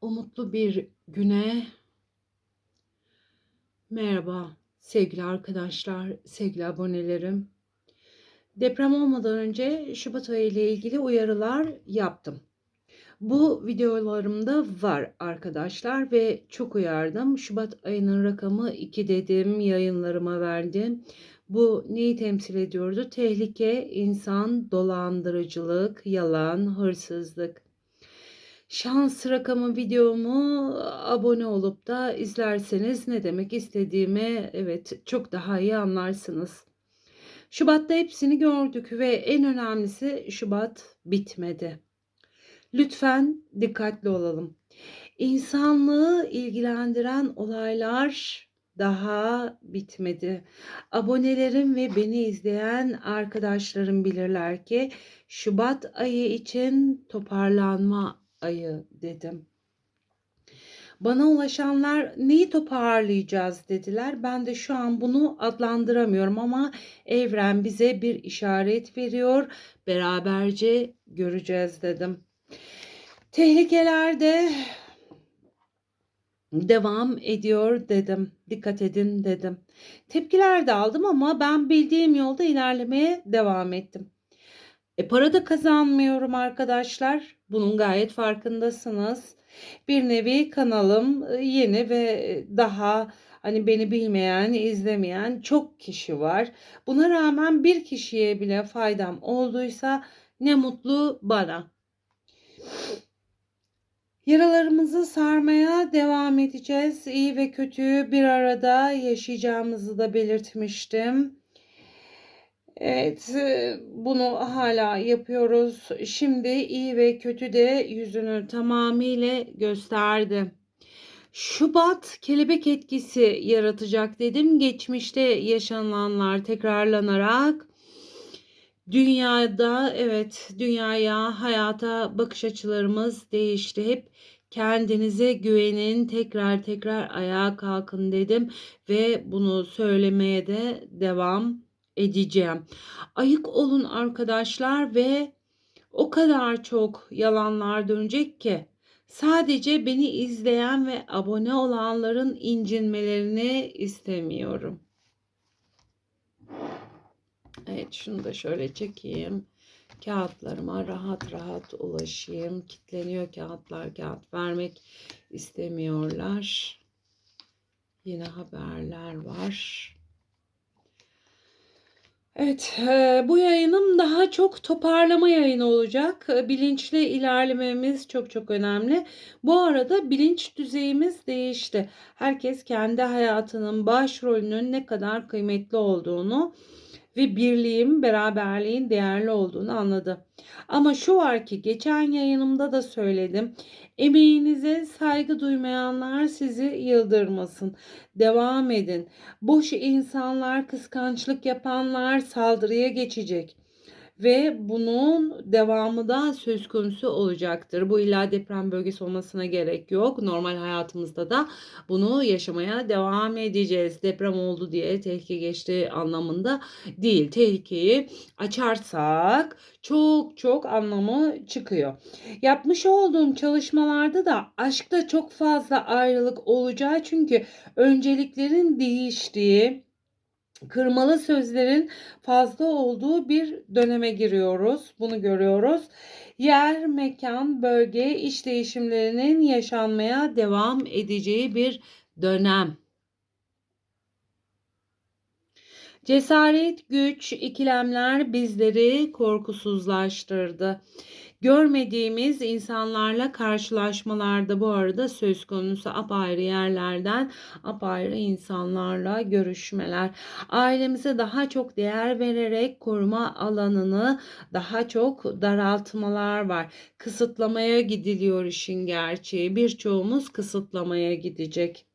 umutlu bir güne merhaba sevgili arkadaşlar, sevgili abonelerim. Deprem olmadan önce Şubat ayı ile ilgili uyarılar yaptım. Bu videolarımda var arkadaşlar ve çok uyardım. Şubat ayının rakamı 2 dedim, yayınlarıma verdim. Bu neyi temsil ediyordu? Tehlike, insan, dolandırıcılık, yalan, hırsızlık. Şans rakamı videomu abone olup da izlerseniz ne demek istediğimi evet çok daha iyi anlarsınız. Şubat'ta hepsini gördük ve en önemlisi Şubat bitmedi. Lütfen dikkatli olalım. İnsanlığı ilgilendiren olaylar daha bitmedi. Abonelerim ve beni izleyen arkadaşlarım bilirler ki Şubat ayı için toparlanma ayı dedim. Bana ulaşanlar neyi toparlayacağız dediler. Ben de şu an bunu adlandıramıyorum ama evren bize bir işaret veriyor. Beraberce göreceğiz dedim. Tehlikelerde devam ediyor dedim. Dikkat edin dedim. Tepkiler de aldım ama ben bildiğim yolda ilerlemeye devam ettim. E para da kazanmıyorum arkadaşlar. Bunun gayet farkındasınız. Bir nevi kanalım e, yeni ve daha hani beni bilmeyen, izlemeyen çok kişi var. Buna rağmen bir kişiye bile faydam olduysa ne mutlu bana. Yaralarımızı sarmaya devam edeceğiz. İyi ve kötüyü bir arada yaşayacağımızı da belirtmiştim. Evet, bunu hala yapıyoruz. Şimdi iyi ve kötü de yüzünü tamamıyla gösterdi. Şubat kelebek etkisi yaratacak dedim. Geçmişte yaşananlar tekrarlanarak dünyada evet dünyaya hayata bakış açılarımız değişti. Hep kendinize güvenin, tekrar tekrar ayağa kalkın dedim ve bunu söylemeye de devam edeceğim. Ayık olun arkadaşlar ve o kadar çok yalanlar dönecek ki sadece beni izleyen ve abone olanların incinmelerini istemiyorum. Evet şunu da şöyle çekeyim. Kağıtlarıma rahat rahat ulaşayım. Kitleniyor kağıtlar. Kağıt vermek istemiyorlar. Yine haberler var. Evet, bu yayınım daha çok toparlama yayını olacak. Bilinçli ilerlememiz çok çok önemli. Bu arada bilinç düzeyimiz değişti. Herkes kendi hayatının başrolünün ne kadar kıymetli olduğunu ve birliğin, beraberliğin değerli olduğunu anladı. Ama şu var ki geçen yayınımda da söyledim. Emeğinize saygı duymayanlar sizi yıldırmasın. Devam edin. Boş insanlar, kıskançlık yapanlar saldırıya geçecek ve bunun devamı da söz konusu olacaktır. Bu illa deprem bölgesi olmasına gerek yok. Normal hayatımızda da bunu yaşamaya devam edeceğiz. Deprem oldu diye tehlike geçti anlamında değil. Tehlikeyi açarsak çok çok anlamı çıkıyor. Yapmış olduğum çalışmalarda da aşkta çok fazla ayrılık olacağı çünkü önceliklerin değiştiği kırmalı sözlerin fazla olduğu bir döneme giriyoruz. Bunu görüyoruz. Yer, mekan, bölge, iş değişimlerinin yaşanmaya devam edeceği bir dönem. Cesaret, güç, ikilemler bizleri korkusuzlaştırdı. Görmediğimiz insanlarla karşılaşmalarda bu arada söz konusu apayrı yerlerden apayrı insanlarla görüşmeler. Ailemize daha çok değer vererek koruma alanını daha çok daraltmalar var. Kısıtlamaya gidiliyor işin gerçeği. Birçoğumuz kısıtlamaya gidecek.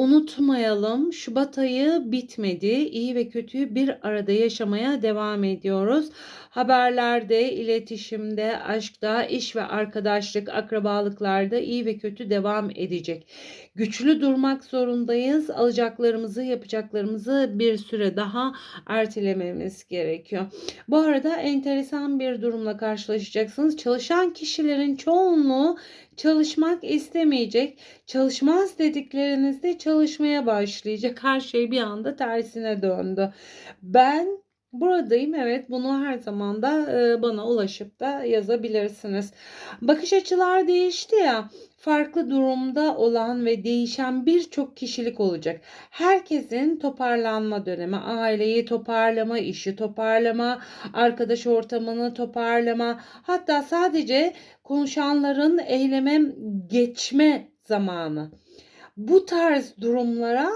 Unutmayalım Şubat ayı bitmedi. İyi ve kötüyü bir arada yaşamaya devam ediyoruz. Haberlerde, iletişimde, aşkta, iş ve arkadaşlık, akrabalıklarda iyi ve kötü devam edecek. Güçlü durmak zorundayız. Alacaklarımızı, yapacaklarımızı bir süre daha ertelememiz gerekiyor. Bu arada enteresan bir durumla karşılaşacaksınız. Çalışan kişilerin çoğunluğu çalışmak istemeyecek. Çalışmaz dediklerinizde çalışmaya başlayacak. Her şey bir anda tersine döndü. Ben buradayım. Evet bunu her zaman da bana ulaşıp da yazabilirsiniz. Bakış açılar değişti ya. Farklı durumda olan ve değişen birçok kişilik olacak. Herkesin toparlanma dönemi, aileyi toparlama, işi toparlama, arkadaş ortamını toparlama, hatta sadece konuşanların eyleme geçme zamanı. Bu tarz durumlara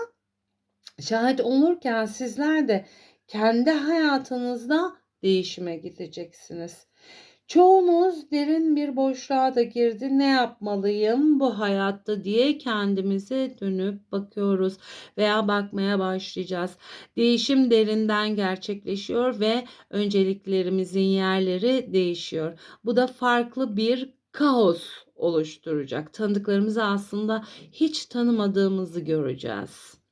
şahit olurken sizler de kendi hayatınızda değişime gideceksiniz. Çoğumuz derin bir boşluğa da girdi. Ne yapmalıyım bu hayatta diye kendimize dönüp bakıyoruz veya bakmaya başlayacağız. Değişim derinden gerçekleşiyor ve önceliklerimizin yerleri değişiyor. Bu da farklı bir kaos oluşturacak. Tanıdıklarımızı aslında hiç tanımadığımızı göreceğiz.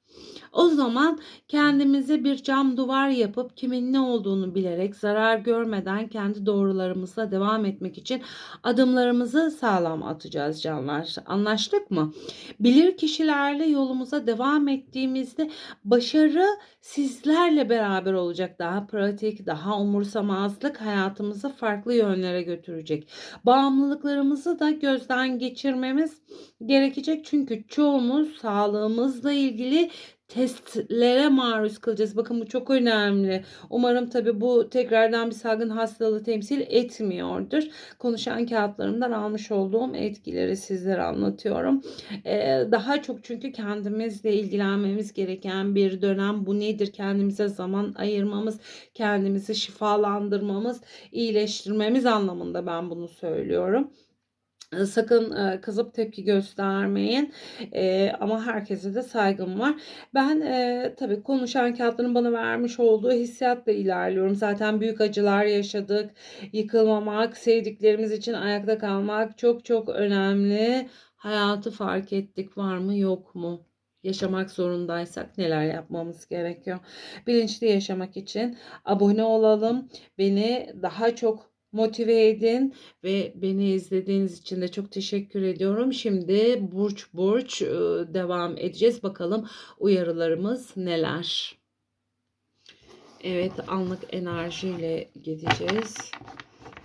O zaman kendimize bir cam duvar yapıp kimin ne olduğunu bilerek zarar görmeden kendi doğrularımızla devam etmek için adımlarımızı sağlam atacağız canlar. Anlaştık mı? Bilir kişilerle yolumuza devam ettiğimizde başarı sizlerle beraber olacak. Daha pratik, daha umursamazlık hayatımızı farklı yönlere götürecek. Bağımlılıklarımızı da gözden geçirmemiz gerekecek. Çünkü çoğumuz sağlığımızla ilgili testlere maruz kalacağız. Bakın bu çok önemli. Umarım tabii bu tekrardan bir salgın hastalığı temsil etmiyordur. Konuşan kağıtlarımdan almış olduğum etkileri sizlere anlatıyorum. Ee, daha çok çünkü kendimizle ilgilenmemiz gereken bir dönem. Bu nedir? Kendimize zaman ayırmamız, kendimizi şifalandırmamız, iyileştirmemiz anlamında ben bunu söylüyorum. Sakın e, kızıp tepki göstermeyin. E, ama herkese de saygım var. Ben e, tabii konuşan kağıtların bana vermiş olduğu hissiyatla ilerliyorum. Zaten büyük acılar yaşadık. Yıkılmamak, sevdiklerimiz için ayakta kalmak çok çok önemli. Hayatı fark ettik var mı yok mu? Yaşamak zorundaysak neler yapmamız gerekiyor? Bilinçli yaşamak için abone olalım. Beni daha çok motive edin ve beni izlediğiniz için de çok teşekkür ediyorum. Şimdi burç burç devam edeceğiz. Bakalım uyarılarımız neler? Evet anlık enerjiyle gideceğiz.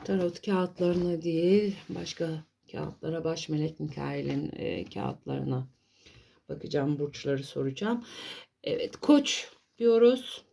Tarot kağıtlarına değil başka kağıtlara baş melek Mikail'in kağıtlarına bakacağım burçları soracağım. Evet koç diyoruz.